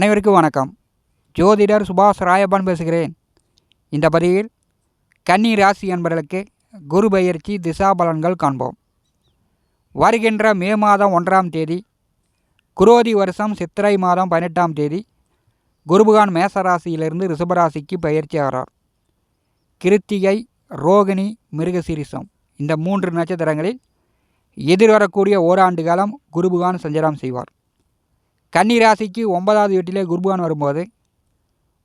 அனைவருக்கும் வணக்கம். ஜோதிடர் சுபாஷ் ராயப்பன் பேசுகிறேன். இந்த பதிவில் கன்னி ராசி என்பவர்களுக்கு குரு பயிற்சி திசா பலன்கள் காண்போம். வருகின்ற மே மாதம் ஒன்றாம் தேதி குரோதி வருஷம் சித்திரை மாதம் பதினெட்டாம் தேதி குருபகான் மேசராசியிலிருந்து ரிஷபராசிக்கு பயிற்சி ஆகிறார். கிருத்திகை ரோகிணி மிருகசீரிசம் இந்த மூன்று நட்சத்திரங்களில் எதிர்வரக்கூடிய ஓராண்டு காலம் குருபகான் சஞ்சாரம் செய்வார். கன்னி ராசிக்கு ஒன்பதாவது வீட்டிலே குருபான் வரும்போது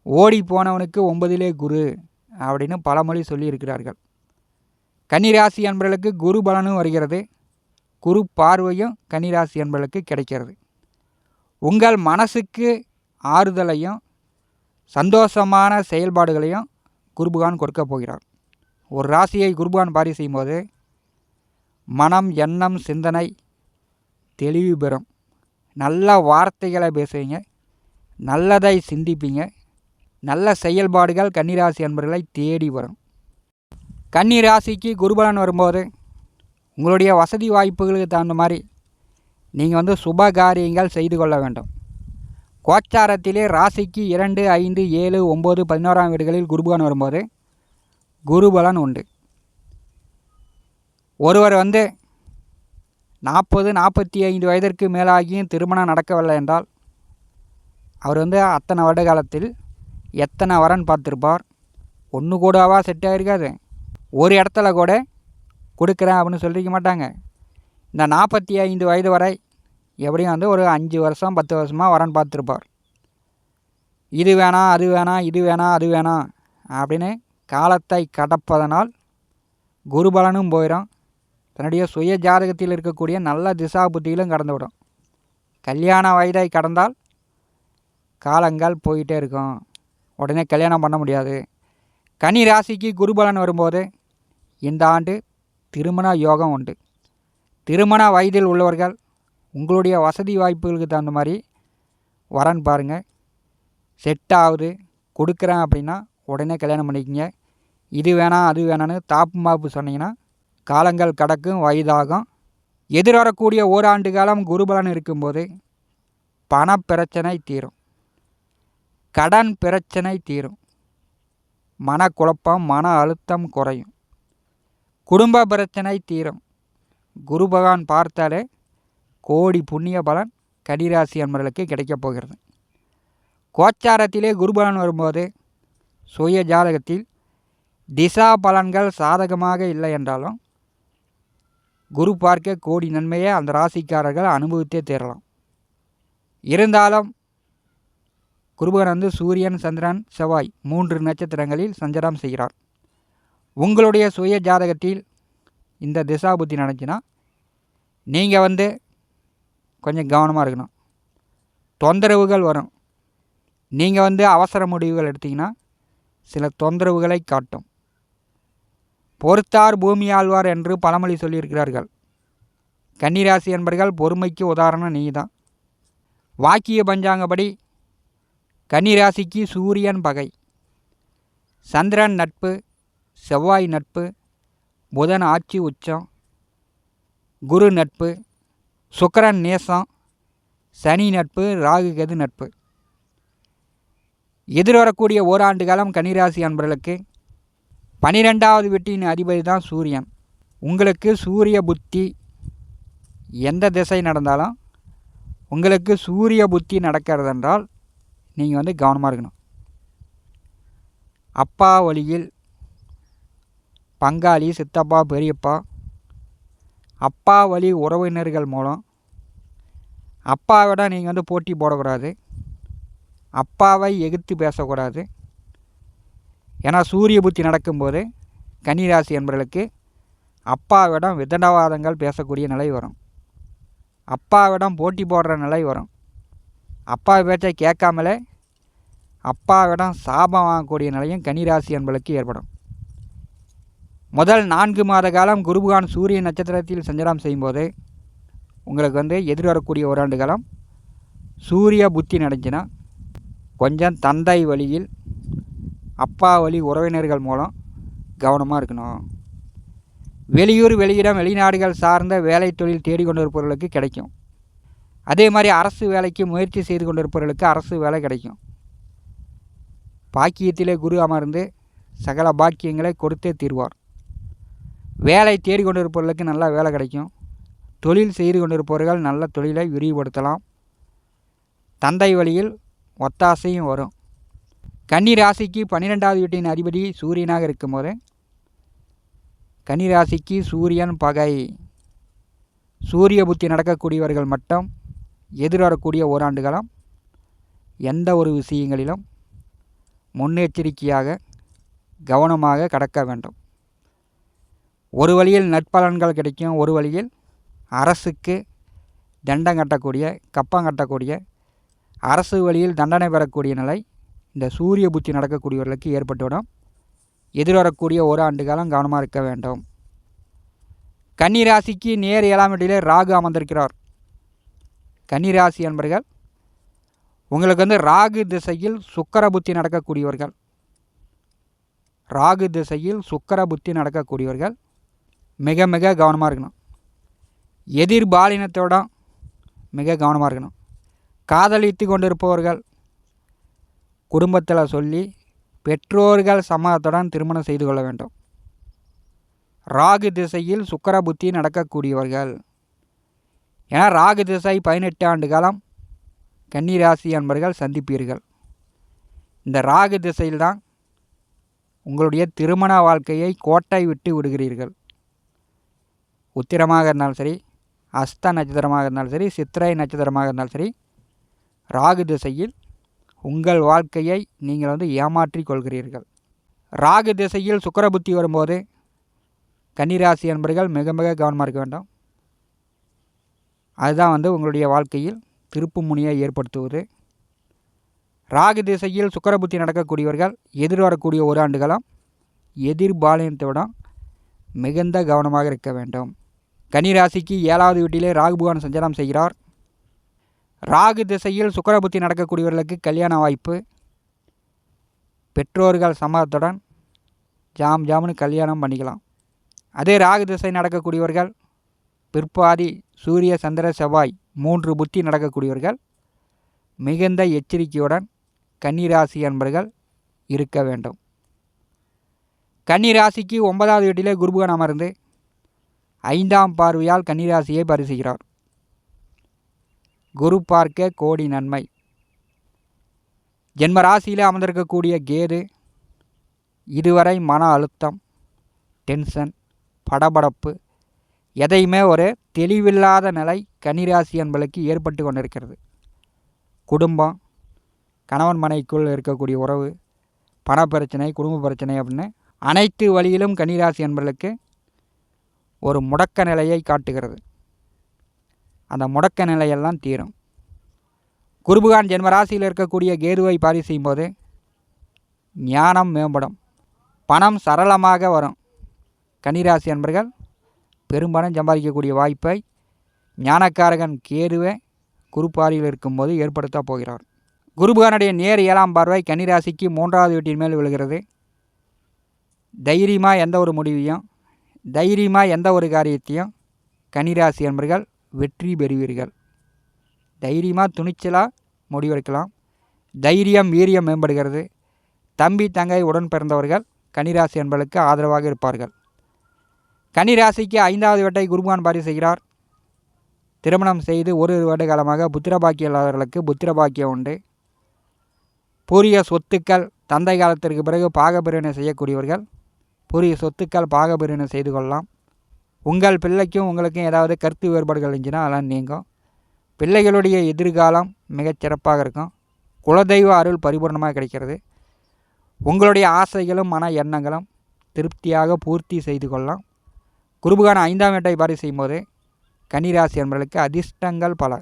ஓடி போனவனுக்கு ஒன்பதிலே குரு அப்படின்னு பழமொழி சொல்லியிருக்கிறார்கள். கன்னிராசி என்பவர்களுக்கு குரு பலனும் வருகிறது. குரு பார்வையும் கன்னிராசி என்பவர்களுக்கு கிடைக்கிறது. உங்கள் மனசுக்கு ஆறுதலையும் சந்தோஷமான செயல்பாடுகளையும் குருபகான் கொடுக்க போகிறார். ஒரு ராசியை குருபகான் பாரி செய்யும்போது மனம் எண்ணம் சிந்தனை தெளிவு பெறும். நல்ல வார்த்தைகளை பேசுவீங்க நல்லதை சிந்திப்பீங்க நல்ல செயல்பாடுகள் கன்னிராசி அன்பர்களை தேடி வரும். கன்னிராசிக்கு குருபலன் வரும்போது உங்களுடைய வசதி வாய்ப்புகளுக்கு தகுந்த மாதிரி நீங்கள் வந்து சுப காரியங்கள் செய்து கொள்ள வேண்டும். கோச்சாரத்திலே ராசிக்கு இரண்டு ஐந்து ஏழு ஒம்பது பதினோராம் வீடுகளில் குருபலன் வரும்போது குருபலன் உண்டு. ஒருவர் வந்து நாற்பது நாற்பத்தி ஐந்து வயதிற்கு மேலாகியும் திருமணம் நடக்கவில்லை என்றால் அவர் வந்து அத்தனை வருட காலத்தில் எத்தனை வரன் பார்த்துருப்பார்? ஒன்று கூடவா செட் ஆகிருக்காது ஒரு இடத்துல கூட கொடுக்குறேன் அப்படின்னு சொல்லிக்க மாட்டாங்க. இந்த நாற்பத்தி ஐந்து வயது வரை எப்படியும் வந்து ஒரு அஞ்சு வருஷம் பத்து வருஷமாக வரன் பார்த்துருப்பார். இது வேணாம் அது வேணாம் இது வேணாம் அது வேணாம் அப்படின்னு காலத்தை கடப்பதனால் குருபலனும் போயிடும். தன்னுடைய சுய ஜாதகத்தில் இருக்கக்கூடிய நல்ல திசா புத்தியிலும் கடந்து விடும் கல்யாண வயதை கடந்தால் காலங்கள் போயிட்டே இருக்கும். உடனே கல்யாணம் பண்ண முடியாது. கனி ராசிக்கு குருபலன் வரும்போது இந்த ஆண்டு திருமண யோகம் உண்டு. திருமண வயதில் உள்ளவர்கள் உங்களுடைய வசதி வாய்ப்புகளுக்கு தகுந்த மாதிரி வரன் பாருங்கள் செட் ஆகுது. கொடுக்குறேன் அப்படின்னா உடனே கல்யாணம் பண்ணிக்கிங்க. இது வேணாம் அது வேணான்னு தாப்பு மாப்பு சொன்னீங்கன்னா காலங்கள் கடக்கும் வயதாகும். எதிர்வரக்கூடிய ஓராண்டு காலம் குருபலன் இருக்கும்போது பண பிரச்சனை தீரும். கடன் பிரச்சனை தீரும். மனக்குழப்பம் மன அழுத்தம் குறையும். குடும்ப பிரச்சனை தீரும். குரு பகவான் பார்த்தாலே கோடி புண்ணிய பலன் கடிராசி அன்பர்களுக்கு கிடைக்கப் போகிறது. கோச்சாரத்திலே குருபலன் வரும்போது சுய ஜாதகத்தில் திசா பலன்கள் சாதகமாக இல்லை என்றாலும் குரு பார்க்க கோடி நன்மையை அந்த ராசிக்காரர்கள் அனுபவித்தே தேரலாம். இருந்தாலும் குருபகன் வந்து சூரியன் சந்திரன் செவ்வாய் மூன்று நட்சத்திரங்களில் சஞ்சாரம் செய்கிறார். உங்களுடைய சுய ஜாதகத்தில் இந்த திசா புத்தி நடந்துச்சுன்னா நீங்கள் வந்து கொஞ்சம் கவனமாக இருக்கணும். தொந்தரவுகள் வரும். நீங்கள் வந்து அவசர முடிவுகள் எடுத்திங்கன்னா சில தொந்தரவுகளை காட்டும். பொறுத்தார் பூமி ஆழ்வார் என்று பழமொழி சொல்லியிருக்கிறார்கள். கன்னிராசி என்பர்கள் பொறுமைக்கு உதாரணம் நீ தான் வாக்கிய பஞ்சாங்கப்படி கன்னிராசிக்கு சூரியன் பகை. சந்திரன் நட்பு செவ்வாய் நட்பு புதன் ஆட்சி உச்சம் குரு நட்பு சுக்கரன் நேசம் சனி நட்பு ராகு கெது நட்பு. எதிர்வரக்கூடிய ஓராண்டு காலம் கன்னிராசி அன்பர்களுக்கு பனிரெண்டாவது வீட்டின் அதிபதி தான் சூரியன். உங்களுக்கு சூரிய புத்தி எந்த திசை நடந்தாலும் உங்களுக்கு சூரிய புத்தி நடக்கிறது என்றால் நீங்கள் வந்து கவனமாக இருக்கணும். அப்பா வழியில் பங்காளி சித்தப்பா பெரியப்பா அப்பா வழி உறவினர்கள் மூலம் அப்பாவிட நீங்கள் வந்து போட்டி போடக்கூடாது. அப்பாவை எதிர்த்து பேசக்கூடாது. ஏன்னா சூரிய புத்தி நடக்கும்போது கன்னிராசி என்பவர்களுக்கு அப்பாவிடம் விதண்டவாதங்கள் பேசக்கூடிய நிலை வரும். அப்பாவிடம் போட்டி போடுற நிலை வரும். அப்பா பேச்சை கேட்காமலே அப்பாவிடம் சாபம் வாங்கக்கூடிய நிலையும் கன்னிராசி என்பளுக்கு ஏற்படும். முதல் நான்கு மாத காலம் குருபகான் சூரிய நட்சத்திரத்தில் சஞ்சாரம் செய்யும்போது உங்களுக்கு வந்து எதிர்வரக்கூடிய ஓராண்டு காலம் சூரிய புத்தி நடந்துச்சுன்னா கொஞ்சம் தந்தை வழியில் அப்பா வழி உறவினர்கள் மூலம் கவனமாக இருக்கணும். வெளியூர் வெளியிடம் வெளிநாடுகள் சார்ந்த வேலை தொழில் தேடிக்கொண்டிருப்பவர்களுக்கு கிடைக்கும். அதே மாதிரி அரசு வேலைக்கு முயற்சி செய்து கொண்டிருப்பவர்களுக்கு அரசு வேலை கிடைக்கும். பாக்கியத்திலே குரு அமர்ந்து சகல பாக்கியங்களை கொடுத்தே தீர்வார். வேலை தேடிக்கொண்டிருப்பவர்களுக்கு நல்ல வேலை கிடைக்கும். தொழில் செய்து கொண்டிருப்பவர்கள் நல்ல தொழிலை விரிவுபடுத்தலாம். தந்தை வழியில் ஒத்தாசையும் வரும். கன்னி ராசிக்கு பன்னிரெண்டாவது வீட்டின் அதிபதி சூரியனாக இருக்கும்போது கன்னி ராசிக்கு சூரியன் பகை. சூரிய புத்தி நடக்கக்கூடியவர்கள் மட்டும் எதிர்வரக்கூடிய ஓராண்டுகளும் எந்த ஒரு விஷயங்களிலும் முன்னெச்சரிக்கையாக கவனமாக கடக்க வேண்டும். ஒரு வழியில் நற்பலன்கள் கிடைக்கும் ஒரு வழியில் அரசுக்கு தண்டம் கட்டக்கூடிய கப்பம் கட்டக்கூடிய அரசு வழியில் தண்டனை பெறக்கூடிய நிலை இந்த சூரிய புத்தி நடக்கக்கூடியவர்களுக்கு ஏற்பட்டுவிடும் எதிர்வரக்கூடிய ஒரு ஆண்டு காலம் கவனமாக இருக்க வேண்டும். கன்னிராசிக்கு நேர் ஏழாம் இடையிலே ராகு அமர்ந்திருக்கிறார். கன்னிராசி என்பர்கள் உங்களுக்கு வந்து ராகு திசையில் சுக்கர புத்தி நடக்கக்கூடியவர்கள். ராகு திசையில் சுக்கர புத்தி நடக்கக்கூடியவர்கள். மிக மிக கவனமாக இருக்கணும். எதிர்பாலினத்தோட மிக கவனமாக இருக்கணும். காதலித்து கொண்டிருப்பவர்கள் குடும்பத்தில் சொல்லி பெற்றோர்கள் சம்மதத்துடன் திருமணம் செய்து கொள்ள வேண்டும். ராகு திசையில் சுக்கர புத்தி நடக்கக்கூடியவர்கள். ஏன்னா ராகு திசை பதினெட்டு ஆண்டு காலம் கன்னிராசி என்பர்கள் சந்திப்பீர்கள். இந்த ராகு திசையில்தான் உங்களுடைய திருமண வாழ்க்கையை கோட்டை விட்டு விடுகிறீர்கள். உத்திரமாக இருந்தாலும் சரி அஸ்த நட்சத்திரமாக இருந்தாலும் சரி சித்திரை நட்சத்திரமாக இருந்தாலும் சரி ராகு திசையில் உங்கள் வாழ்க்கையை நீங்கள் வந்து ஏமாற்றி கொள்கிறீர்கள். ராகு திசையில் சுக்கரபுத்தி வரும்போது கன்னிராசி என்பர்கள் மிக மிக கவனமாக இருக்க வேண்டும். அதுதான் வந்து உங்களுடைய வாழ்க்கையில் திருப்பு முனியை ஏற்படுத்துவது. ராகு திசையில் சுக்கர புத்தி நடக்கக்கூடியவர்கள் எதிர்வரக்கூடிய ஒரு ஆண்டுகளும் காலம் விட மிகுந்த கவனமாக இருக்க வேண்டும். கன்னிராசிக்கு ஏழாவது வீட்டிலே ராகு பகவான் சஞ்சாரம் செய்கிறார். ராகு திசையில் சுக்கரபுத்தி நடக்கக்கூடியவர்களுக்கு கல்யாண வாய்ப்பு. பெற்றோர்கள் சம்மதத்துடன் ஜாம் ஜாமுன்னு கல்யாணம் பண்ணிக்கலாம். அதே ராகு திசை நடக்கக்கூடியவர்கள் பிற்பாதி சூரிய சந்திர செவ்வாய் மூன்று புத்தி நடக்கக்கூடியவர்கள் மிகுந்த எச்சரிக்கையுடன் கன்னிராசி என்பர்கள் இருக்க வேண்டும். கன்னிராசிக்கு ஒன்பதாவது வீட்டிலே குருபுகன் அமர்ந்து ஐந்தாம் பார்வையால் கன்னிராசியை பரிசுகிறார் குரு பார்க்க கோடி நன்மை. ஜென்ம ராசியில் அமர்ந்திருக்கக்கூடிய கேது இதுவரை மன அழுத்தம் டென்ஷன் படபடப்பு எதையுமே ஒரு தெளிவில்லாத நிலை கன்னிராசி என்பளுக்கு ஏற்பட்டு கொண்டிருக்கிறது. குடும்பம் கணவன் மனைக்குள் இருக்கக்கூடிய உறவு பண பிரச்சனை குடும்ப பிரச்சனை அப்படின்னு அனைத்து வழியிலும் கன்னிராசி என்பர்களுக்கு ஒரு முடக்க நிலையை காட்டுகிறது. அந்த முடக்க நிலையெல்லாம் தீரும். குருபுகான் ஜென்மராசியில் இருக்கக்கூடிய கேதுவை பாரி செய்யும்போது ஞானம் மேம்படும். பணம் சரளமாக வரும். கன்னிராசி அன்பர்கள் பெரும்பணம் சம்பாதிக்கக்கூடிய வாய்ப்பை ஞானக்காரகன் கேதுவை குருப்பாரியில் இருக்கும்போது ஏற்படுத்த போகிறார். குருபுகானுடைய நேர் ஏழாம் பார்வை கன்னிராசிக்கு மூன்றாவது வீட்டின் மேல் விழுகிறது. தைரியமாக எந்த ஒரு முடிவையும் தைரியமாக எந்த ஒரு காரியத்தையும் கன்னிராசி என்பர்கள் வெற்றி பெறுவீர்கள். தைரியமாக துணிச்சலாக முடிவெடுக்கலாம். தைரியம் வீரியம் மேம்படுகிறது. தம்பி தங்கை உடன் பிறந்தவர்கள் கனிராசி என்பதற்கு ஆதரவாக இருப்பார்கள். கனிராசிக்கு ஐந்தாவது வேட்டை குருமான் பாரி செய்கிறார். திருமணம் செய்து ஒரு வருட காலமாக புத்திரபாக்கியம் இல்லாதவர்களுக்கு புத்திரபாக்கியம் உண்டு. பூரிய சொத்துக்கள் தந்தை காலத்திற்கு பிறகு பாகபிரிவினை செய்யக்கூடியவர்கள் பூரிய சொத்துக்கள் பாகபிரிவினை செய்து கொள்ளலாம். உங்கள் பிள்ளைக்கும் உங்களுக்கும் ஏதாவது கருத்து வேறுபாடுகள் இருந்துச்சுன்னா அதெல்லாம் நீங்கும். பிள்ளைகளுடைய எதிர்காலம் மிகச்சிறப்பாக இருக்கும். குலதெய்வ அருள் பரிபூர்ணமாக கிடைக்கிறது. உங்களுடைய ஆசைகளும் மன எண்ணங்களும் திருப்தியாக பூர்த்தி செய்து கொள்ளலாம். குருபுகான ஐந்தாம் வேட்டை பாரி செய்யும்போது கன்னிராசி என்பவர்களுக்கு அதிர்ஷ்டங்கள் பல.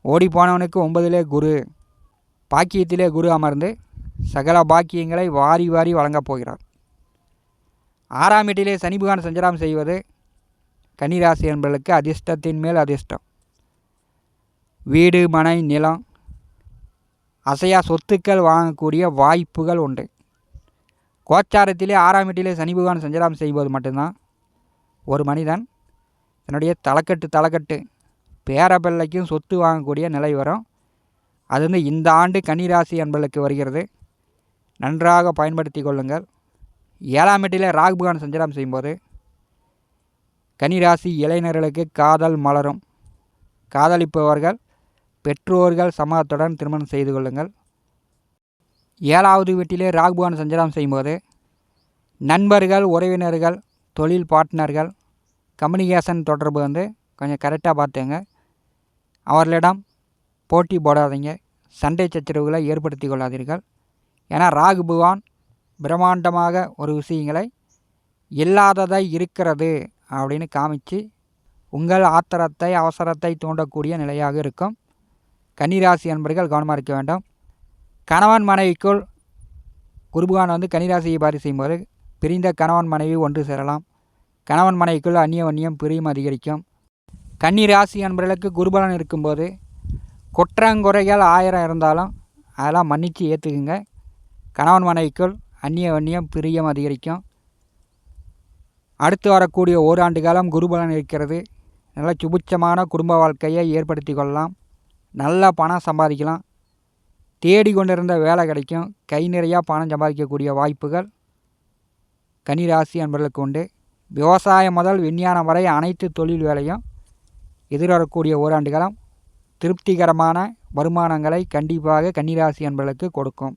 ஓடி போனவனுக்கு ஒன்பதிலே குரு பாக்கியத்திலே குரு அமர்ந்து சகல பாக்கியங்களை வாரி வாரி வழங்கப் போகிறார். ஆறாம் வீட்டிலே சனி பகவான் சஞ்சாரம் செய்வது கன்னிராசி என்பவர்களுக்கு அதிர்ஷ்டத்தின் மேல் அதிர்ஷ்டம். வீடு மனை நிலம் அசையா சொத்துக்கள் வாங்கக்கூடிய வாய்ப்புகள் உண்டு. கோச்சாரத்திலே ஆறாம் வீட்டிலே சனி பகவான் சஞ்சாரம் செய்வது மட்டும்தான். ஒரு மனிதன் தன்னுடைய தலைக்கட்டு தலைக்கட்டு பேரப்பிள்ளைக்கும் சொத்து வாங்கக்கூடிய நிலை வரும். அது வந்து இந்த ஆண்டு கன்னிராசி அன்பர்களுக்கு வருகிறது. நன்றாக பயன்படுத்தி கொள்ளுங்கள். ஏழாம் எட்டில் ராகுபகான் சஞ்சாரம் செய்யும்போது கன்னிராசி இளைஞர்களுக்கு காதல் மலரும். காதலிப்பவர்கள் பெற்றோர்கள் சம்மதத்துடன் திருமணம் செய்து கொள்ளுங்கள். ஏழாவது வீட்டிலே ராகுபகான் சஞ்சாரம் செய்யும்போது நண்பர்கள் உறவினர்கள் தொழில் பார்ட்னர்கள் கம்யூனிகேஷன் தொடர்பு வந்து கொஞ்சம் கரெக்டாக பார்த்துங்க அவர்களிடம் போட்டி போடாதீங்க. சண்டை சச்சரவுகளை ஏற்படுத்தி கொள்ளாதீர்கள். ஏன்னா ராகு பகவான் பிரம்மாண்டமாக ஒரு விஷயங்களை இல்லாததை இருக்கிறது அப்படின்னு காமிச்சு உங்கள் ஆத்திரத்தை அவசரத்தை தூண்டக்கூடிய நிலையாக இருக்கும். கன்னிராசி அன்பர்கள் கவனமாக இருக்க வேண்டும். கணவன் மனைவிக்குள் குருபகான் வந்து கன்னிராசியை பாரி செய்யும்போது பிரிந்த கணவன் மனைவி ஒன்று சேரலாம். கணவன் மனைவிக்குள் அந்நிய வன்னியம் பிரியும் அதிகரிக்கும். கன்னிராசி அன்பர்களுக்கு குருபலன் இருக்கும்போது குற்றங்குறைகள் ஆயிரம் இருந்தாலும் அதெல்லாம் மன்னித்து ஏற்றுக்குங்க கணவன் மனைவிக்குள் அந்நிய வன்னியம் பிரியம் அதிகரிக்கும். அடுத்து வரக்கூடிய ஓராண்டு காலம் குருபலன் இருக்கிறது. நல்ல சுபிட்சமான குடும்ப வாழ்க்கையை ஏற்படுத்தி கொள்ளலாம். நல்லா பணம் சம்பாதிக்கலாம். தேடி கொண்டிருந்த வேலை கிடைக்கும். கை நிறையா பணம் சம்பாதிக்கக்கூடிய வாய்ப்புகள் கன்னிராசி அன்பர்களுக்கு உண்டு. விவசாயம் முதல் விஞ்ஞானம் வரை அனைத்து தொழில் வேலையும் எதிர்வரக்கூடிய ஓராண்டு காலம் திருப்திகரமான வருமானங்களை கண்டிப்பாக கன்னிராசி அன்பர்களுக்கு கொடுக்கும்.